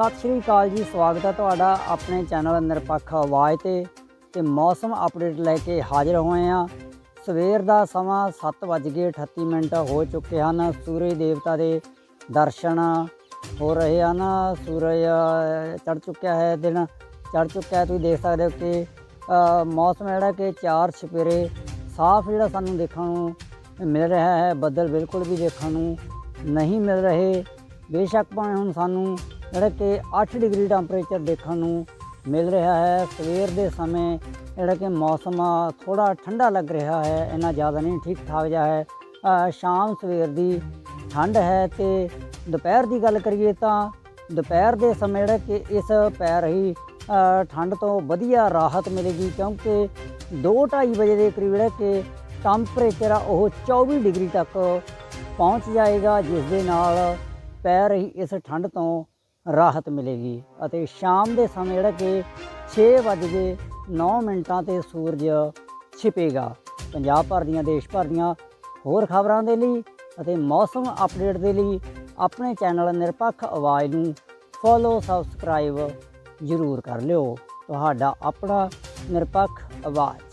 ਸਤਿ ਸ਼੍ਰੀ ਅਕਾਲ ਜੀ, ਸਵਾਗਤ ਹੈ ਤੁਹਾਡਾ ਆਪਣੇ ਚੈਨਲ ਨਿਰਪੱਖ ਆਵਾਜ਼ ਤੇ ਤੇ ਮੌਸਮ ਅਪਡੇਟ ਲੈ ਕੇ ਹਾਜ਼ਰ ਹੋਏ ਆ ਸਵੇਰ ਦਾ ਸਮਾਂ 7:38 ਮਿੰਟ ਹੋ ਚੁੱਕੇ ਹਨ। ਸੂਰਜ ਦੇਵਤਾ ਦੇ ਦਰਸ਼ਨ ਹੋ ਰਹੇ ਹਨ। ਸੂਰਜ ਚੜ ਚੁੱਕਿਆ ਹੈ ਦਿਨ ਚੜ ਚੁੱਕਿਆ ਹੈ। ਤੁਸੀਂ ਦੇਖ ਸਕਦੇ ਹੋ ਕਿ ਮੌਸਮ ਜਿਹੜਾ ਕਿ ਚਾਰ ਛਪੇਰੇ ਸਾਫ਼ ਜਿਹੜਾ ਸਾਨੂੰ ਦੇਖਣ ਨੂੰ ਮਿਲ ਰਿਹਾ ਹੈ। ਬੱਦਲ ਬਿਲਕੁਲ ਵੀ ਦੇਖਣ ਨੂੰ ਨਹੀਂ ਮਿਲ ਰਹੇ। ਬੇਸ਼ੱਕ ਭਾਵੇਂ ਹੁਣ ਸਾਨੂੰ ਜਿਹੜਾ ਕਿ 8 ਡਿਗਰੀ ਟੈਂਪਰੇਚਰ ਦੇਖਣ ਨੂੰ ਮਿਲ ਰਿਹਾ ਹੈ। ਸਵੇਰ ਦੇ ਸਮੇਂ ਜਿਹੜਾ ਕਿ ਮੌਸਮ ਥੋੜਾ ਠੰਡਾ ਲੱਗ ਰਿਹਾ ਹੈ, ਇੰਨਾ ਜ਼ਿਆਦਾ ਨਹੀਂ, ਠੀਕ ਠਾਕ ਜਿਹਾ ਹੈ। ਸ਼ਾਮ ਸਵੇਰ ਦੀ ਠੰਡ ਹੈ ਤੇ ਦੁਪਹਿਰ ਦੀ ਗੱਲ ਕਰੀਏ ਤਾਂ ਦੁਪਹਿਰ ਦੇ ਸਮੇਂ ਜਿਹੜਾ ਕਿ ਇਸ ਪੈ ਰਹੀ ਠੰਡ ਤੋਂ ਵਧੀਆ ਰਾਹਤ ਮਿਲੇਗੀ ਕਿਉਂਕਿ 2:30 ਵਜੇ ਦੇ ਕਰੀਬ ਜਿਹੜਾ ਕਿ ਟੈਂਪਰੇਚਰ ਆ ਉਹ 24 ਡਿਗਰੀ ਤੱਕ ਪਹੁੰਚ ਜਾਏਗਾ, ਜਿਸ ਦੇ ਨਾਲ ਪੈ ਰਹੀ ਇਸ ਠੰਡ ਤੋਂ ਰਾਹਤ ਮਿਲੇਗੀ ਅਤੇ ਸ਼ਾਮ ਦੇ ਸਮੇਂ ਜਿਹੜਾ ਕਿ 6 ਵੱਜ ਕੇ 9 ਮਿੰਟਾਂ ਤੇ ਸੂਰਜ ਛਿਪੇਗਾ। ਪੰਜਾਬ ਭਰ ਦੀਆਂ, ਦੇਸ਼ ਭਰ ਦੀਆਂ ਹੋਰ ਖਬਰਾਂ ਦੇ ਲਈ ਅਤੇ ਮੌਸਮ ਅਪਡੇਟ ਦੇ ਲਈ ਆਪਣੇ ਚੈਨਲ ਨਿਰਪੱਖ ਆਵਾਜ਼ ਨੂੰ ਫੋਲੋ ਸਬਸਕ੍ਰਾਈਬ ਜ਼ਰੂਰ ਕਰ ਲਿਓ। ਤੁਹਾਡਾ ਆਪਣਾ ਨਿਰਪੱਖ ਆਵਾਜ਼।